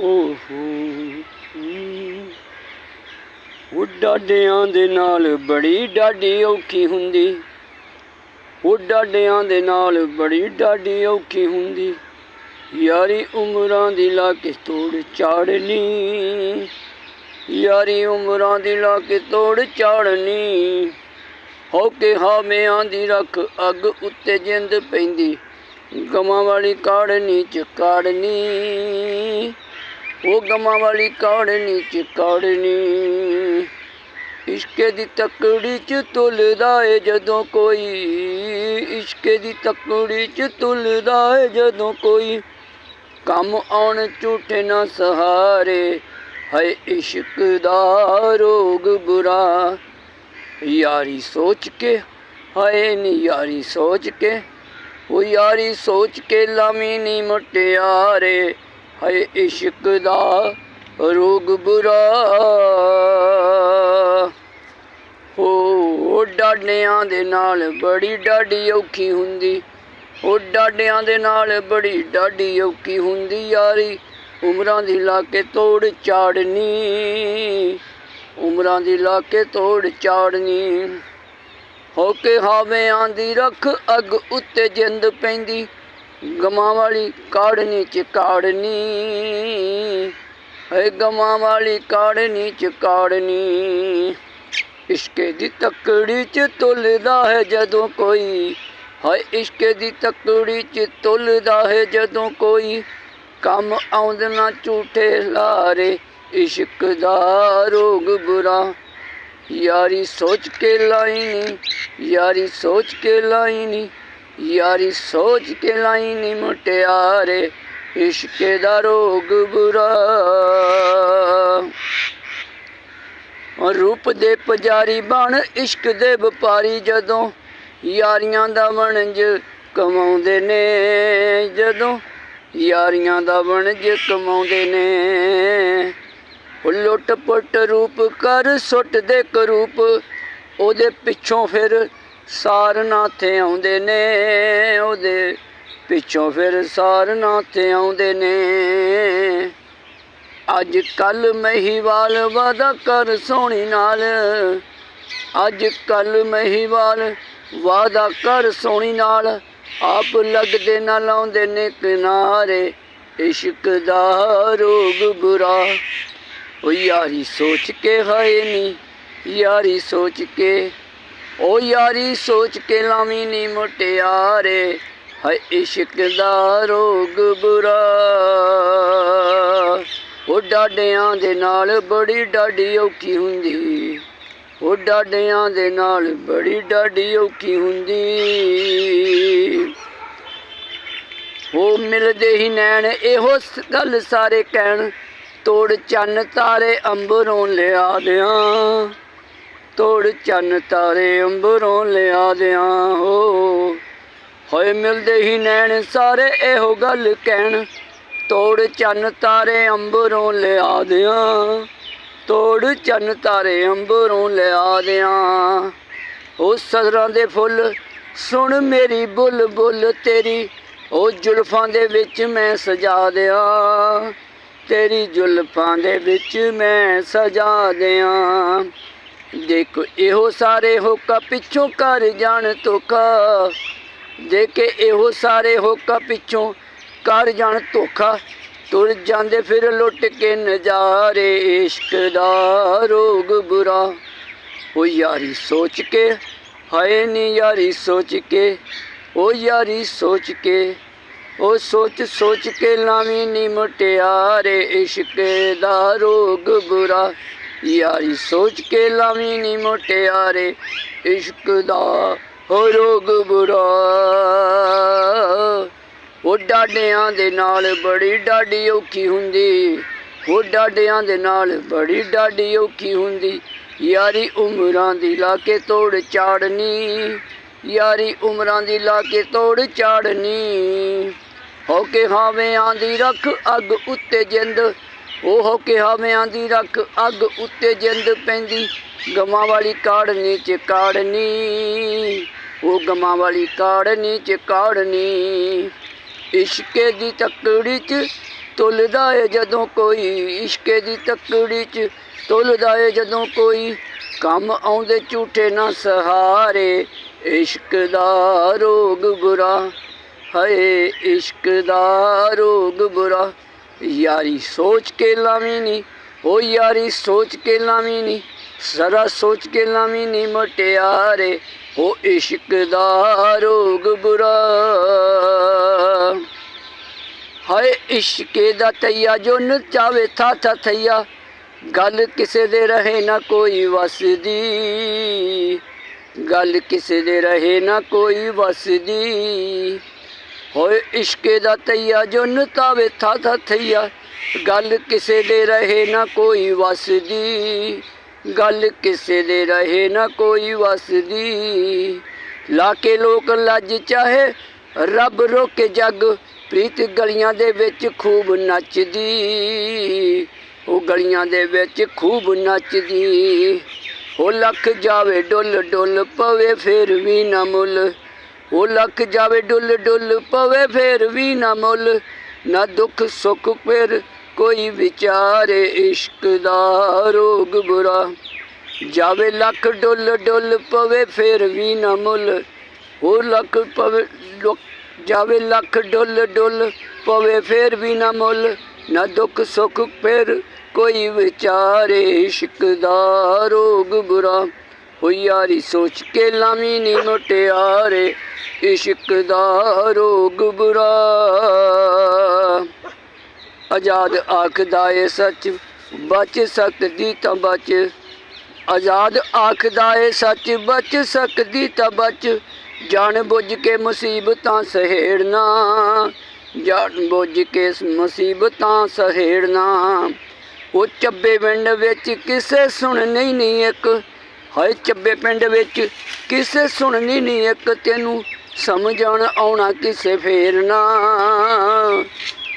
ਓਹੋ। ਉਹ ਡਾਡਿਆਂ ਦੇ ਨਾਲ ਬੜੀ ਡਾਡੀ ਔਖੀ ਹੁੰਦੀ। ਉਹ ਡਾਡਿਆਂ ਦੇ ਨਾਲ ਬੜੀ ਡਾਡੀ ਔਖੀ ਹੁੰਦੀ। ਯਾਰੀ ਉਮਰਾਂ ਦੀ ਲਾ ਕੇ ਤੋੜ ਚਾੜਨੀ। ਯਾਰੀ ਉਮਰਾਂ ਦੀ ਲਾ ਕੇ ਤੋੜ ਚਾੜਨੀ। ਹੋ ਕੇ ਹਾਵਿਆਂ ਦੀ ਰੱਖ ਅੱਗ ਉੱਤੇ ਜਿੰਦ ਪੈਂਦੀ। ਗਮਾਂ ਵਾਲੀ ਕਾੜਨੀ ਚ ਕਾੜਨੀ। ਉਹ ਗਮਾਂ ਵਾਲੀ ਕਾੜਨੀ ਚ ਕਾੜਨੀ। ਇਸ਼ਕੇ ਦੀ ਤਕੜੀ ਚ ਤੁਲਦਾ ਏ ਜਦੋਂ ਕੋਈ। ਇਸ਼ਕੇ ਦੀ ਤਕੜੀ ਚ ਤੁਲਦਾ ਏ ਜਦੋਂ ਕੋਈ। ਕੰਮ ਆਉਣ ਝੂਠੇ ਨਾ ਸਹਾਰੇ ਹੈ ਇਸ਼ਕ ਦਾ ਰੋਗ ਬੁਰਾ। ਯਾਰੀ ਸੋਚ ਕੇ, ਹਾਏ ਨੀ ਯਾਰੀ ਸੋਚ ਕੇ। ਉਹ ਯਾਰੀ ਸੋਚ ਕੇ ਲਾਮੀ ਨੀ ਮੁਟਿਆਰੇ। ਹਾਏ ਇਸ਼ਕ ਦਾ ਰੋਗ ਬੁਰਾ। ਹੋ ਡਾਡਿਆਂ ਦੇ ਨਾਲ ਬੜੀ ਡਾਡੀ ਔਖੀ ਹੁੰਦੀ। ਉਹ ਡਾਡਿਆਂ ਦੇ ਨਾਲ ਬੜੀ ਡਾਡੀ ਔਖੀ ਹੁੰਦੀ ਯਾਰੀ। ਉਮਰਾਂ ਦੀ ਲਾ ਕੇ ਤੋੜ ਚਾੜਨੀ। ਉਮਰਾਂ ਦੀ ਲਾ ਕੇ ਤੋੜ ਚਾੜਨੀ। ਹੋ ਕੇ ਹਾਵਿਆਂ ਦੀ ਰੱਖ ਅੱਗ ਉੱਤੇ ਜਿੰਦ ਪੈਂਦੀ। ਗਮਾਂ ਵਾਲੀ ਕਾੜਨੀ ਚ ਕਾੜਨੀ। ਹੈ ਗਮਾਂ ਵਾਲੀ ਕਾੜਨੀ ਚ ਕਾੜਨੀ। ਇਸ਼ਕੇ ਦੀ ਤਕੜੀ ਚ ਤੁਲਦਾ ਹੈ ਜਦੋਂ ਕੋਈ। ਹਾਏ ਇਸ਼ਕੇ ਦੀ ਤੱਕੜੀ ਚ ਤੁਲਦਾ ਹੈ ਜਦੋਂ ਕੋਈ। ਕੰਮ ਆਉਂਦੇ ਨਾ ਝੂਠੇ ਲਾਰੇ, ਇਸ਼ਕ ਦਾ ਰੋਗ ਬੁਰਾ। ਯਾਰੀ ਸੋਚ ਕੇ ਲਾਈ ਨੀ ਯਾਰੀ ਸੋਚ ਕੇ ਲਾਈ ਨੀ। ਯਾਰੀ ਸੋਚ ਕੇ ਲਾਈ ਨੀ ਮੁਟਿਆਰੇ, ਇਸ਼ਕੇ ਦਾ ਰੋਗ ਬੁਰਾ। ਰੂਪ ਦੇ ਪੁਜਾਰੀ ਬਣ, ਇਸ਼ਕ ਦੇ ਵਪਾਰੀ ਜਦੋਂ ਯਾਰੀਆਂ ਦਾ ਵਣਜ ਕਮਾਉਂਦੇ ਨੇ, ਜਦੋਂ ਯਾਰੀਆਂ ਦਾ ਵਣਜ ਕਮਾਉਂਦੇ ਨੇ। ਉਹ ਲੁੱਟ ਪੁੱਟ ਰੂਪ ਕਰ, ਸੁੱਟ ਦੇ ਕਰੂਪ, ਉਹਦੇ ਪਿੱਛੋਂ ਫਿਰ ਸਾਰਨਾਥੇ ਆਉਂਦੇ ਨੇ ਉਹਦੇ ਪਿੱਛੋਂ ਫਿਰ ਸਾਰਨਾਥੇ ਆਉਂਦੇ ਨੇ। ਅੱਜ ਕੱਲ ਮਹੀਵਾਲ ਵਾਦਾ ਕਰ ਸੋਹਣੀ ਨਾਲ। ਅੱਜ ਕੱਲ ਮਹੀਵਾਲ ਵਾਦਾ ਕਰ ਸੋਹਣੀ ਨਾਲ। ਆਪ ਲੱਗਦੇ ਨਾ ਲਾਉਂਦੇ ਨੇ ਕਿਨਾਰੇ ਇਸ਼ਕ ਦਾ ਰੋਗ ਬੁਰਾ। ਉਹ ਯਾਰੀ ਸੋਚ ਕੇ ਹਾਏ ਨੀ, ਯਾਰੀ ਸੋਚ ਕੇ ਉਹ ਯਾਰੀ ਸੋਚ ਕੇ ਲਾਵੀਂ ਨੀ ਮੁਟਿਆਰੇ ਹੈ ਇਸ਼ਕ ਦਾ ਰੋਗ ਬੁਰਾ। ਉਹ ਡਾਡਿਆਂ ਦੇ ਨਾਲ ਬੜੀ ਡਾਡੀ ਔਖੀ ਹੁੰਦੀ ਉਹ ਡਾਡਿਆਂ ਦੇ ਨਾਲ ਬੜੀ ਡਾਡੀ ਔਖੀ ਹੁੰਦੀ। ਉਹ ਮਿਲਦੇ ਹੀ ਨੈਣ, ਇਹੋ ਗੱਲ ਸਾਰੇ ਕਹਿਣ, ਤੋੜ ਚੰਨ ਤਾਰੇ ਅੰਬਰੋਂ ਲਿਆ ਦਿਆਂ। ਤੋੜ ਚੰਨ ਤਾਰੇ ਅੰਬਰੋਂ ਲਿਆ ਦਿਆਂ। ਹੋ ਹੋਏ ਮਿਲਦੇ ਹੀ ਨੈਣ, ਸਾਰੇ ਇਹੋ ਗੱਲ ਕਹਿਣ। ਤੋੜ ਚੰਨ ਤਾਰੇ ਅੰਬਰੋਂ ਲਿਆ ਦਿਆਂ। ਤੋੜ ਚੰਨ ਤਾਰੇ ਅੰਬਰੋਂ ਲਿਆ ਦਿਆਂ। ਉਹ ਸਦਰਾਂ ਦੇ ਫੁੱਲ, ਸੁਣ ਮੇਰੀ ਬੁੱਲ ਬੁੱਲ ਤੇਰੀ। ਉਹ ਜ਼ੁਲਫਾਂ ਦੇ ਵਿੱਚ ਮੈਂ ਸਜਾ ਦਿਆਂ। ਤੇਰੀ ਜ਼ੁਲਫਾਂ ਦੇ ਵਿੱਚ ਮੈਂ ਸਜਾ ਦਿਆਂ। ਦੇਖ ਇਹੋ ਸਾਰੇ ਹੋਕਾ ਪਿੱਛੋਂ ਕਰ ਜਾਣ ਧੋਖਾ। ਦੇਖੇ ਇਹੋ ਸਾਰੇ ਹੋਕਾ ਪਿੱਛੋਂ ਕਰ ਜਾਣ ਧੋਖਾ। ਤੁਰ ਜਾਂਦੇ ਫਿਰ ਲੁੱਟ ਕੇ ਨਜ਼ਾਰੇ, ਇਸ਼ਕ ਦਾ ਰੋਗ ਬੁਰਾ। ਉਹ ਯਾਰੀ ਸੋਚ ਕੇ, ਹਾਏ ਨੀ ਯਾਰੀ ਸੋਚ ਕੇ ਉਹ ਯਾਰੀ ਸੋਚ ਕੇ ਉਹ ਸੋਚ ਸੋਚ ਕੇ ਲਾਵੀ ਨੀ ਮੁਟਿਆਰੇ, ਇਸ਼ਕ ਦਾ ਰੋਗ ਬੁਰਾ। ਯਾਰੀ ਸੋਚ ਕੇ ਲਾਵੀਂ ਨੀ ਮੁਟਿਆਰੇ, ਇਸ਼ਕ ਦਾ ਹੋ ਰੋਗ ਬੁਰਾ। ਉਹ ਡਾਡਿਆਂ ਦੇ ਨਾਲ ਬੜੀ ਡਾਡੀ ਔਖੀ ਹੁੰਦੀ, ਉਹ ਡਾਡਿਆਂ ਦੇ ਨਾਲ ਬੜੀ ਡਾਡੀ ਔਖੀ ਹੁੰਦੀ। ਯਾਰੀ ਉਮਰਾਂ ਦੀ ਲਾ ਕੇ ਤੋੜ ਚਾੜਨੀ, ਯਾਰੀ ਉਮਰਾਂ ਦੀ ਲਾ ਕੇ ਤੋੜ ਚਾੜਨੀ। ਹੋ ਕੇ ਹਾਵਿਆਂ ਦੀ ਰੱਖ ਅੱਗ ਉੱਤੇ ਜਿੰਦ ਉਹ ਹੋ ਕੇ ਹਾਵਿਆਂ ਦੀ ਰੱਖ ਅੱਗ ਉੱਤੇ ਜਿੰਦ ਪੈਂਦੀ, ਗਮਾਂ ਵਾਲੀ ਕਾੜਨੀ ਚ ਕਾੜਨੀ, ਉਹ ਗਮਾਂ ਵਾਲੀ ਕਾੜਨੀ ਚ ਕਾੜਨੀ। ਇਸ਼ਕੇ ਦੀ ਤਕੜੀ ਚ ਤੁਲਦਾ ਏ ਜਦੋਂ ਕੋਈ, ਇਸ਼ਕੇ ਦੀ ਤੱਕੜੀ ਚ ਤੁਲਦਾ ਏ ਜਦੋਂ ਕੋਈ। ਕੰਮ ਆਉਂਦੇ ਝੂਠੇ ਨਾ ਸਹਾਰੇ, ਇਸ਼ਕ ਦਾ ਰੋਗ ਬੁਰਾ, ਹਏ ਇਸ਼ਕ ਦਾ ਰੋਗ ਬੁਰਾ। ਯਾਰੀ ਸੋਚ ਕੇ ਲਾਵੀਂ ਨੀ, ਓ ਯਾਰੀ ਸੋਚ ਕੇ ਲਾਵੀਂ ਨੀ, ਜ਼ਰਾ ਸੋਚ ਕੇ ਲਾਵੀਂ ਨੀ ਮਟਿਆਰੇ, ਓ ਇਸ਼ਕ ਦਾ ਰੋਗ ਬੁਰਾ। ਹਾਏ ਇਸ਼ਕੇ ਦਾ ਤਈਆ ਜੋ ਨਚਾਵੇ ਥਾ ਥਾ ਥਈਆ, ਗੱਲ ਕਿਸੇ ਦੇ ਰਹੇ ਨਾ ਕੋਈ ਵਸਦੀ। ਗੱਲ ਕਿਸੇ ਦੇ ਰਹੇ ਨਾ ਕੋਈ ਵਸਦੀ। ਹੋਏ ਇਸ਼ਕੇ ਦਾ ਤਈਆ ਜੋ ਨਤਾਵੇ ਥਾ ਥਾ ਥਈਆ। ਗੱਲ ਕਿਸੇ ਦੇ ਰਹੇ ਨਾ ਕੋਈ ਵਸਦੀ। ਗੱਲ ਕਿਸੇ ਦੇ ਰਹੇ ਨਾ ਕੋਈ ਵਸਦੀ। ਲਾ ਕੇ ਲੋਕ ਲੱਜ ਚਾਹੇ ਰੱਬ ਰੋਕੇ ਜੱਗ, ਪ੍ਰੀਤ ਗਲੀਆਂ ਦੇ ਵਿੱਚ ਖੂਬ ਨੱਚਦੀ। ਉਹ ਗਲੀਆਂ ਦੇ ਵਿੱਚ ਖੂਬ ਨੱਚਦੀ। ਉਹ ਲੱਖ ਜਾਵੇ ਡੁੱਲ ਡੁੱਲ ਪਵੇ ਫੇਰ ਵੀ ਨਾ ਮੁੱਲ। ਉਹ ਲੱਖ ਜਾਵੇ ਡੁੱਲ ਡੁੱਲ, ਪਵੇ ਫੇਰ ਵੀ ਨਾ ਮੁੱਲ। ਨਾ ਦੁੱਖ ਸੁੱਖ ਫਿਰ ਕੋਈ ਵਿਚਾਰੇ ਇਸ਼ਕ ਦਾ ਰੋਗ ਬੁਰਾ। ਜਾਵੇ ਲੱਖ ਡੁੱਲ ਡੁੱਲ, ਪਵੇ ਫੇਰ ਵੀ ਨਾ ਮੁੱਲ। ਉਹ ਲੱਖ ਪਵੇ ਜਾਵੇ ਲੱਖ ਡੁੱਲ ਡੁੱਲ, ਪਵੇ ਫੇਰ ਵੀ ਨਾ ਮੁੱਲ। ਨਾ ਦੁੱਖ ਸੁੱਖ ਫਿਰ ਕੋਈ ਵਿਚਾਰੇ ਇਸ਼ਕ ਦਾ ਰੋਗ ਬੁਰਾ। ਹੋ ਯਾਰੀ ਸੋਚ ਕੇ ਲਾਵੀਂ ਨੀ ਮੁਟਿਆਰੇ ਇਸ਼ਕ ਦਾ ਰੋਗ ਬੁਰਾ। ਆਜ਼ਾਦ ਆਖਦਾ ਏ ਸੱਚ, ਬਚ ਸਕਦੀ ਤਾਂ ਬਚ। ਆਜ਼ਾਦ ਆਖਦਾ ਏ ਸੱਚ, ਬਚ ਸਕਦੀ ਤਾਂ ਬਚ। ਜਾਣ ਬੁੱਝ ਕੇ ਮੁਸੀਬਤਾਂ ਸਹੇੜਨਾ। ਜਾਣ ਬੁੱਝ ਕੇ ਮੁਸੀਬਤਾਂ ਸਹੇੜਨਾ। ਉਹ ਚੱਬੇ ਪਿੰਡ ਵਿੱਚ ਕਿਸੇ ਸੁਣਨੀ ਨਹੀਂ ਇੱਕ। ਹਾਏ ਚੱਬੇ ਪਿੰਡ ਵਿੱਚ ਕਿਸੇ ਸੁਣਨੀ ਨਹੀਂ ਇੱਕ, ਤੈਨੂੰ ਸਮਝਾਉਣ ਆਉਣਾ ਕਿਸੇ ਫੇਰ ਨਾ।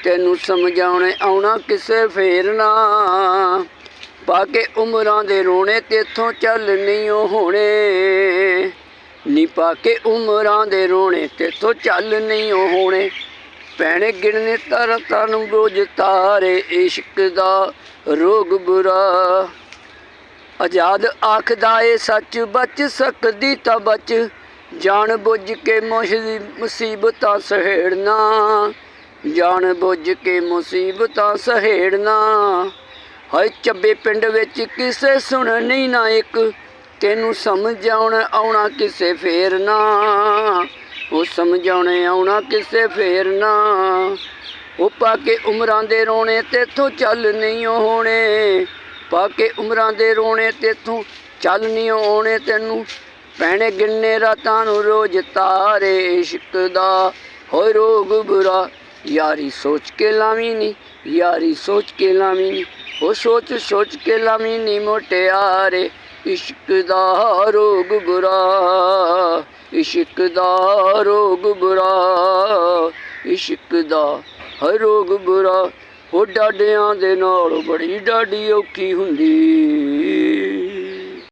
ਤੈਨੂੰ ਸਮਝਾਉਣ ਆਉਣਾ ਕਿਸੇ ਫੇਰ ਨਾ। ਪਾ ਕੇ ਉਮਰਾਂ ਦੇ ਰੋਣੇ ਤੇਥੋਂ ਚੱਲ ਨਹੀਂ ਉਹ ਹੋਣੇ। ਨੀ ਪਾ ਕੇ ਉਮਰਾਂ ਦੇ ਰੋਣੇ ਤੇਥੋਂ ਚੱਲ ਨਹੀਂ ਉਹ ਹੋਣੇ। ਪੈਣੇ ਗਿਣਨੇ ਤਰ ਤਨ ਰੋਜ ਤਾਰੇ ਇਸ਼ਕ ਦਾ ਰੋਗ ਬੁਰਾ। ਆਜ਼ਾਦ ਆਖਦਾ ਏ ਸੱਚ, ਬਚ ਸਕਦੀ ਤਾਂ ਬਚ। ਜਾਣ ਬੁੱਝ ਕੇ ਮੁਸੀਬਤਾਂ ਸਹੇੜਨਾ। ਜਾਣ ਬੁੱਝ ਕੇ ਮੁਸੀਬਤਾਂ ਸਹੇੜਨਾ। ਹਾਏ ਚੱਬੇ ਪਿੰਡ ਵਿੱਚ ਕਿਸੇ ਸੁਣਨੀ ਨਾ ਇੱਕ। ਤੈਨੂੰ ਸਮਝਾਉਣ ਆਉਣਾ ਕਿਸੇ ਫੇਰ ਨਾ। ਉਹ ਸਮਝਾਉਣ ਆਉਣਾ ਕਿਸੇ ਫੇਰ ਨਾ। ਉਹ ਪਾ ਕੇ ਉਮਰਾਂ ਦੇ ਰੋਣੇ ਤੇਥੋਂ ਚੱਲ ਨਹੀਂ ਹੋਣੇ। ਪਾ ਕੇ ਉਮਰਾਂ ਦੇ ਰੋਣੇ ਤੇਥੋਂ ਚੱਲ ਨਹੀਂ ਆਉਣੇ, ਤੈਨੂੰ ਪੈਣੇ ਗਿੰਨੇ ਰਾਤਾਂ ਨੂੰ ਰੋਜ਼ ਤਾਰੇ ਇਸ਼ਕ ਦਾ। ਹੋਏ ਰੋਗ ਬੁਰਾ, ਯਾਰੀ ਸੋਚ ਕੇ ਲਾਵੀਂ ਨੀ, ਯਾਰੀ ਸੋਚ ਕੇ ਲਾਵੀਂ ਨੀ। ਉਹ ਸੋਚ ਸੋਚ ਕੇ ਲਾਵੀਂ ਨੀ ਮੋਟਿਆਰੇ, ਇਸ਼ਕ ਦਾ ਰੋਗ ਬੁਰਾ, ਇਸ਼ਕ ਦਾ ਰੋਗ ਬੁਰਾ, ਇਸ਼ਕ ਦਾ ਹਰ ਰੋਗ ਬੁਰਾ। ਉਹ ਡਾਡਿਆਂ ਦੇ ਨਾਲ ਬੜੀ ਡਾਡੀ ਔਖੀ ਹੁੰਦੀ।